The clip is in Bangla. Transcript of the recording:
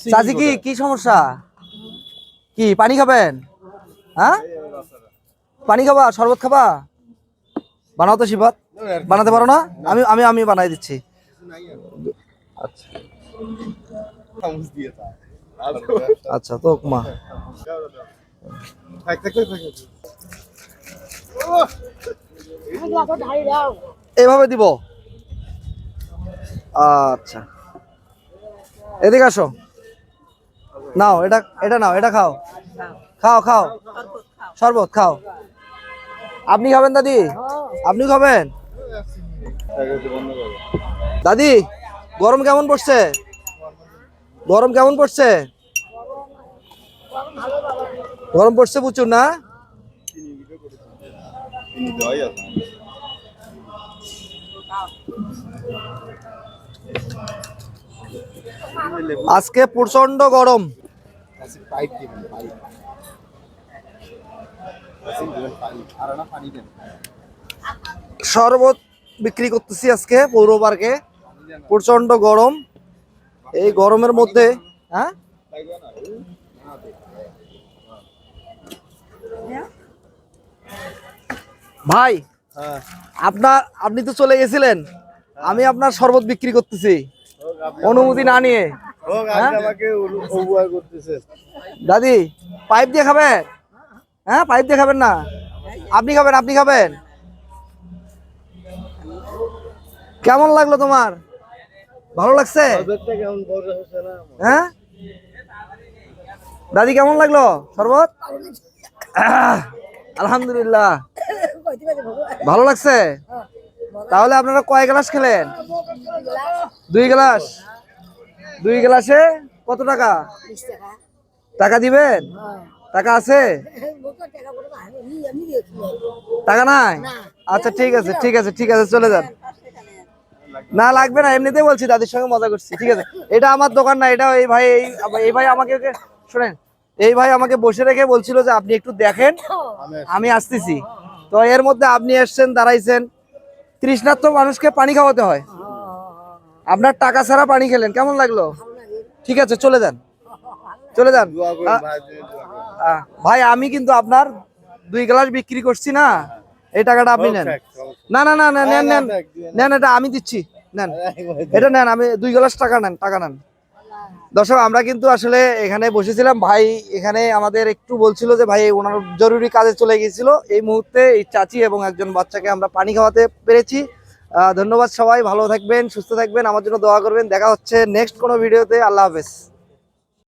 চাচি কি কি সমস্যা? কি পানি খাবেন? হ্যাঁ? পানি খাবা? শরবত খাবা? বানাও তো শিবাত বানাতে পারো না? আমি আমি আমি বানাই দিচ্ছি। আচ্ছা। আচ্ছা তো মা। এভাবে দিব। আচ্ছা। এদিকে আসো। নাও, এটা এটা নাও, এটা খাও। খাও খাও। শরবত, খাও। আপনি খাবেন, দাদি? আপনি খাবেন? দাদি, গরম কেমন পড়ছে? গরম কেমন পড়ছে? গরম পড়ছে প্রচুর, না? আজকে প্রচণ্ড গরম। শরবত বিক্রি করতেছি আজকে পৌর পার্কে। প্রচণ্ড গরম। এই গরমের মধ্যে হ্যাঁ? ভাই, আপনার, আপনি তো চলে গেছিলেন। আমি আপনার শরবত বিক্রি করতেছি। অনুমতি না নিয়ে? দাদি পাইপ দিয়ে খাবেন? হ্যাঁ পাইপ দিয়ে খাবেন না? আপনি খাবেন আপনি খাবেন? কেমন লাগল তোমার? ভালো লাগছে? হ্যাঁ? দাদি কেমন লাগল? শরবত? আলহামদুলিল্লাহ। ভালো লাগছে। তাহলে আপনারা কয় গ্লাস খেলেন? দুই গ্লাস? দুই গ্লাসে কত টাকা? টাকা। দিবেন? টাকা আছে? টাকা নাই? আচ্ছা ঠিক আছে ঠিক আছে ঠিক আছে চলে যান। না লাগবে না এমনিতেই বলছি দাদির সঙ্গে মজা করছি ঠিক আছে। এটা আমার দোকান না এটা এই ভাই এই ভাই আমাকে শোনেন এই ভাই আমাকে বসে রেখে বলছিল যে আপনি একটু দেখেন আমি আসতেছি। তো এর মধ্যে আপনি এসছেন দাঁড়াইছেন তৃষ্ণার্ত মানুষকে পানি খাওয়াতে হয়। আপনার টাকা ছাড়া পানি খেলেন কেমন লাগল? ঠিক আছে চলে যান। চলে যান। ভাই আমি কিন্তু আপনার দুই গ্লাস বিক্রি করছি না? এই টাকাটা আপনি নেন। না না না না, নেন নেন। নেন এটা আমি দিচ্ছি। নেন। এটা নেন আমি দুই গ্লাস টাকা নেন টাকা নেন। দর্শক আমরা কিন্তু আসলে এখানে বসেছিলাম। ভাই এখানে আমাদের একটু বলছিল যে ভাই ওনার জরুরি কাজে চলে গিয়েছিল। এই মুহূর্তে এই চাচি এবং একজন বাচ্চাকে আমরা পানি খাওয়াতে পেরেছি। ধন্যবাদ সবাই, ভালো থাকবেন, সুস্থ থাকবেন, আমার জন্য দোয়া করবেন, দেখা হচ্ছে নেক্সট কোনো ভিডিওতে আল্লাহ হাফেজ।